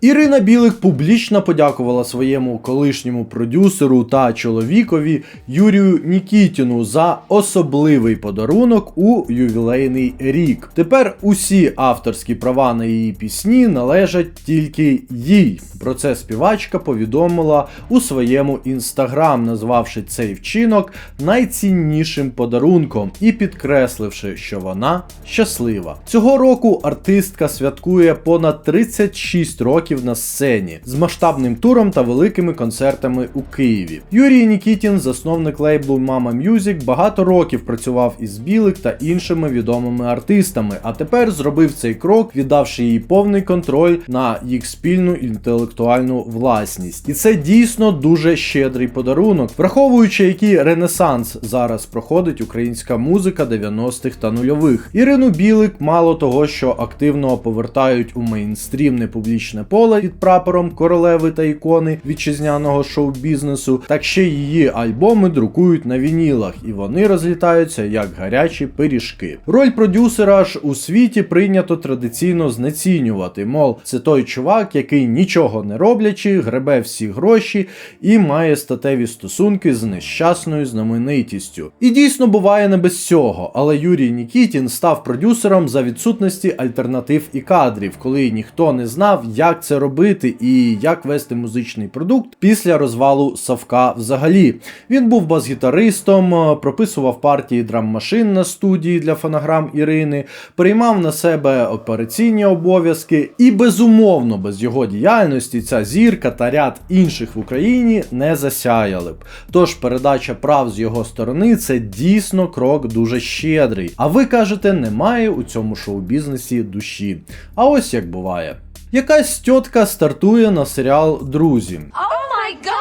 Ірина Білик публічно подякувала своєму колишньому продюсеру та чоловікові Юрію Нікітіну за особливий подарунок у ювілейний рік. Тепер усі авторські права на її пісні належать тільки їй. Про це співачка повідомила у своєму інстаграм, назвавши цей вчинок найціннішим подарунком і підкресливши, що вона щаслива. Цього року артистка святкує понад 36 років на сцені з масштабним туром та великими концертами у Києві. Юрій Нікітін, засновник лейблу Mama Music, багато років працював із Білик та іншими відомими артистами, а тепер зробив цей крок, віддавши їй повний контроль на їх спільну інтелектуальну власність. І це дійсно дуже щедрий подарунок, враховуючи, який ренесанс зараз проходить українська музика 90-х та нульових. Ірину Білик мало того, що активно повертають у мейнстрімне публічне поле під прапором королеви та ікони вітчизняного шоу-бізнесу, так ще її альбоми друкують на вінілах, і вони розлітаються як гарячі пиріжки. Роль продюсера ж у світі прийнято традиційно знецінювати. Мов, це той чувак, який нічого не роблячи, гребе всі гроші і має статеві стосунки з нещасною знаменитістю. І дійсно буває не без цього, але Юрій Нікітін став продюсером за відсутності альтернатив і кадрів, коли ніхто не знав, як це робити і як вести музичний продукт після розвалу Савка взагалі. Він був бас-гітаристом, е, прописував партії драм-машин на студії для фонограм Ірини, приймав на себе операційні обов'язки, і безумовно, без його діяльності ця зірка та ряд інших в Україні не засяяли б. Тож передача прав з його сторони це дійсно крок дуже щедрий. А ви кажете, немає у цьому шоу-бізнесі душі. А ось як буває. Якась тітка стартує на серіал Друзі. Oh my god!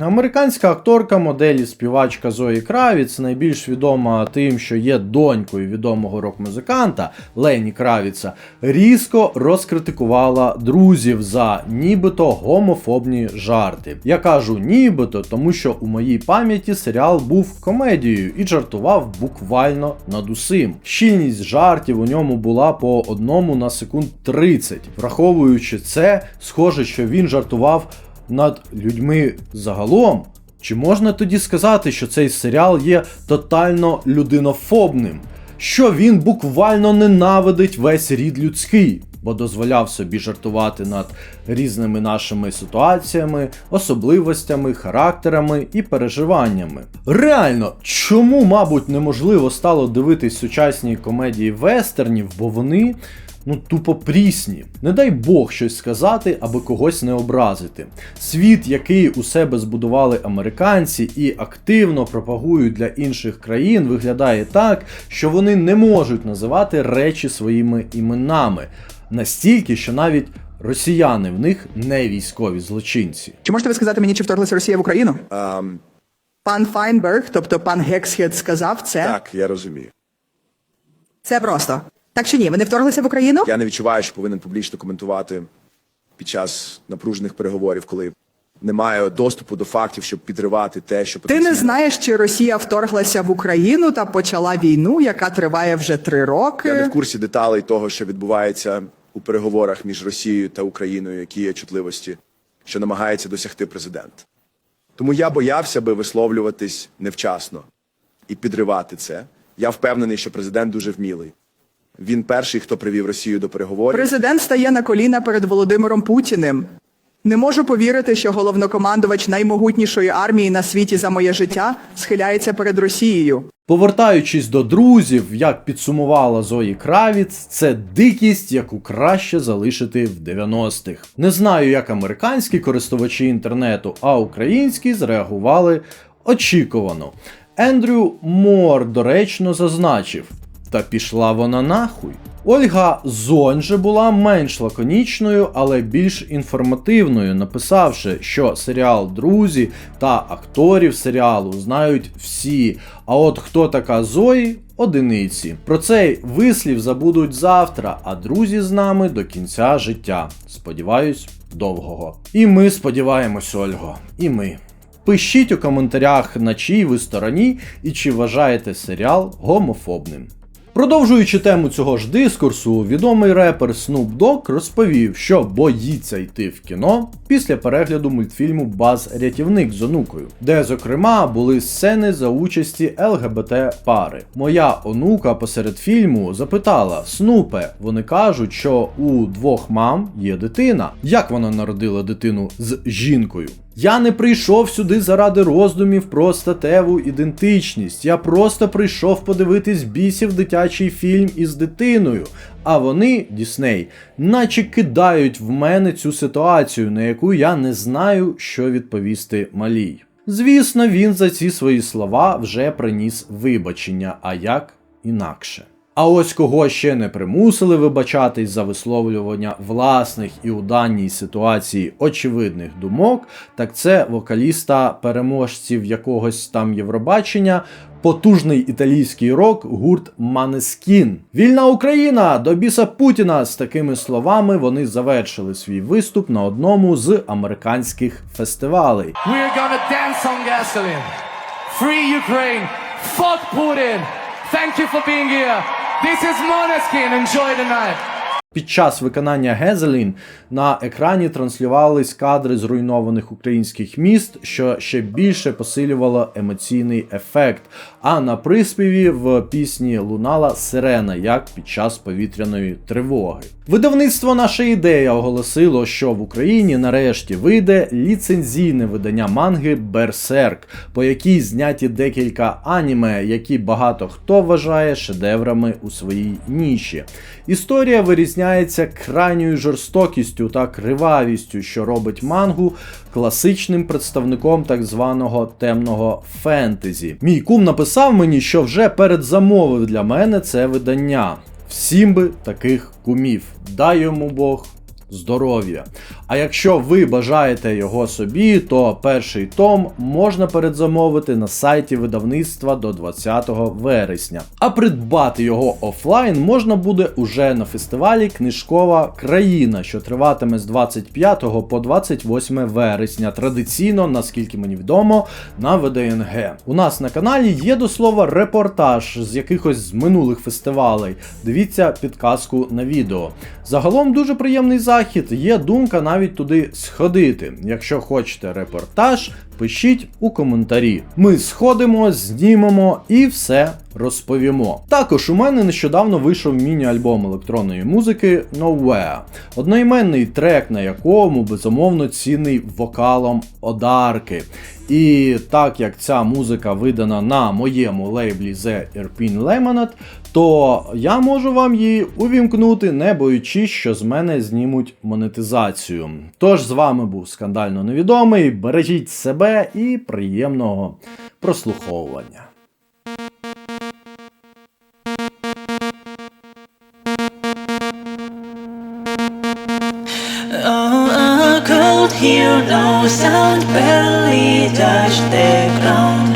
Американська акторка, модель і співачка Зої Кравіц, найбільш відома тим, що є донькою відомого рок-музиканта Лені Кравіца, різко розкритикувала друзів за нібито гомофобні жарти. Я кажу нібито, тому що у моїй пам'яті серіал був комедією і жартував буквально над усім. Щільність жартів у ньому була по одному на секунд 30. Враховуючи це, схоже, що він жартував над людьми загалом. Чи можна тоді сказати, що цей серіал є тотально людинофобним? Що він буквально ненавидить весь рід людський, бо дозволяв собі жартувати над різними нашими ситуаціями, особливостями, характерами і переживаннями. Реально, чому, мабуть, неможливо стало дивитись сучасні комедії вестернів, бо вони ну тупо прісні. Не дай Бог щось сказати, аби когось не образити. Світ, який у себе збудували американці і активно пропагують для інших країн, виглядає так, що вони не можуть називати речі своїми іменами. Настільки, що навіть росіяни в них не військові злочинці. Чи можете ви сказати мені, чи вторглася Росія в Україну? Ем, Пан Файнберг, тобто пан Гексхед, сказав це. так, я розумію. Це просто. Так чи ні? Ви не вторглися в Україну? Я не відчуваю, що повинен публічно коментувати під час напружених переговорів, коли немає доступу до фактів, щоб підривати те, що Ти не знаєш, чи Росія вторглася в Україну та почала війну, яка триває вже три роки. Я не в курсі деталей того, що відбувається у переговорах між Росією та Україною, які є чутливості, що намагається досягти президент. Тому я боявся би висловлюватись невчасно і підривати це. Я впевнений, що президент дуже вмілий. Він перший, хто привів Росію до переговорів. Президент стає на коліна перед Володимиром Путіним. Не можу повірити, що головнокомандувач наймогутнішої армії на світі за моє життя схиляється перед Росією. Повертаючись до друзів, як підсумувала Зої Кравіц, це дикість, яку краще залишити в 90-х. Не знаю, як американські користувачі інтернету, а українські зреагували очікувано. Ендрю Мор доречно зазначив: та пішла вона нахуй. Ольга Зонь же була менш лаконічною, але більш інформативною, написавши, що серіал Друзі та акторів серіалу знають всі. А от хто така Зої одиниці. Про цей вислів забудуть завтра, а друзі з нами до кінця життя. Сподіваюсь, довгого. І ми сподіваємось, Ольго, і ми. Пишіть у коментарях, на чій ви стороні і чи вважаєте серіал гомофобним. Продовжуючи тему цього ж дискурсу, відомий репер Snoop Dogg розповів, що боїться йти в кіно після перегляду мультфільму Баз рятівник з онукою, де, зокрема, були сцени за участі ЛГБТ пари. Моя онука посеред фільму запитала: Снупе, вони кажуть, що у двох мам є дитина. Як вона народила дитину з жінкою? Я не прийшов сюди заради роздумів про статеву ідентичність. Я просто прийшов подивитись бісів дитячий фільм із дитиною. А вони, Дісней, наче кидають в мене цю ситуацію, на яку я не знаю, що відповісти малій. Звісно, він за ці свої слова вже приніс вибачення, а як інакше. А ось кого ще не примусили вибачатись за висловлювання власних і у даній ситуації очевидних думок, так це вокаліста переможців якогось там Євробачення, потужний італійський рок гурт Манескін. Вільна Україна до біса Путіна з такими словами вони завершили свій виступ на одному з американських фестивалей. We're gonna dance on gasoline. Free Ukraine. Fuck Putin. Thank you for being here. This is Måneskin. Enjoy the night. Під час виконання Гезелін на екрані транслювались кадри зруйнованих українських міст, що ще більше посилювало емоційний ефект. А на приспіві в пісні лунала сирена, як під час повітряної тривоги. Видавництво наша ідея оголосило, що в Україні нарешті вийде ліцензійне видання манги Берсерк, по якій зняті декілька аніме, які багато хто вважає шедеврами у своїй ніші. Історія вирізняється крайньою жорстокістю та кривавістю, що робить мангу класичним представником так званого темного фентезі. Мій кум написав мені, що вже передзамовив для мене це видання. Всім би таких кумів. Дай йому Бог здоров'я. А якщо ви бажаєте його собі, то перший том можна передзамовити на сайті видавництва до 20 вересня. А придбати його офлайн можна буде уже на фестивалі Книжкова країна, що триватиме з 25 по 28 вересня. Традиційно, наскільки мені відомо, на ВДНГ. У нас на каналі є до слова репортаж з якихось з минулих фестивалей. Дивіться підказку на відео. Загалом дуже приємний захід. Є думка навіть туди сходити. Якщо хочете репортаж, пишіть у коментарі. Ми сходимо, знімемо і все розповімо. Також у мене нещодавно вийшов міні-альбом електронної музики Nowhere, одноіменний трек, на якому безумовно цінний вокалом Одарки. І так як ця музика видана на моєму лейблі The Irpin Lemonade, то я можу вам її увімкнути, не боючись, що з мене знімуть монетизацію. Тож з вами був скандально невідомий. Бережіть себе і приємного прослуховування. Oh, uh, here, no sound, barely touch the ground.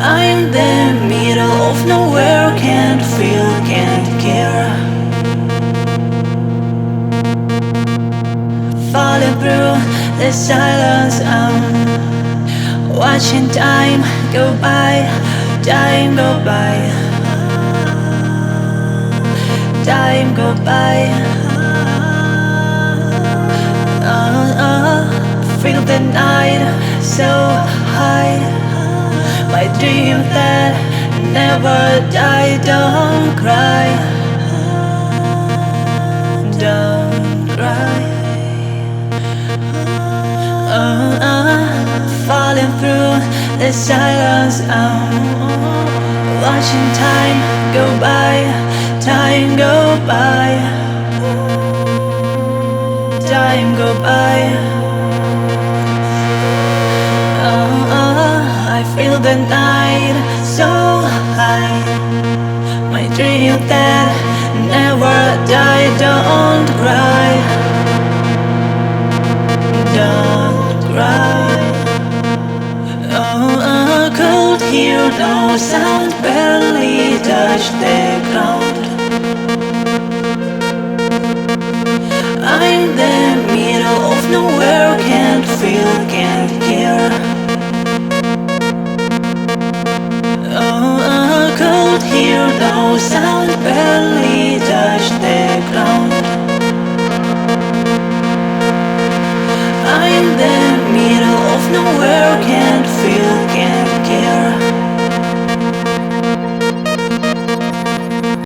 I'm the middle of nowhere, can't feel, can't care. Falling through the silence, I'm watching time go by, time go by time go by. Uh, uh, feel the night so high. My dream that never die. Don't cry. Silence. I'm watching time go by time go by. Time go by. Oh, I feel the night so high. My dream that no sound barely touch the ground. I'm the middle of nowhere, can't feel, can't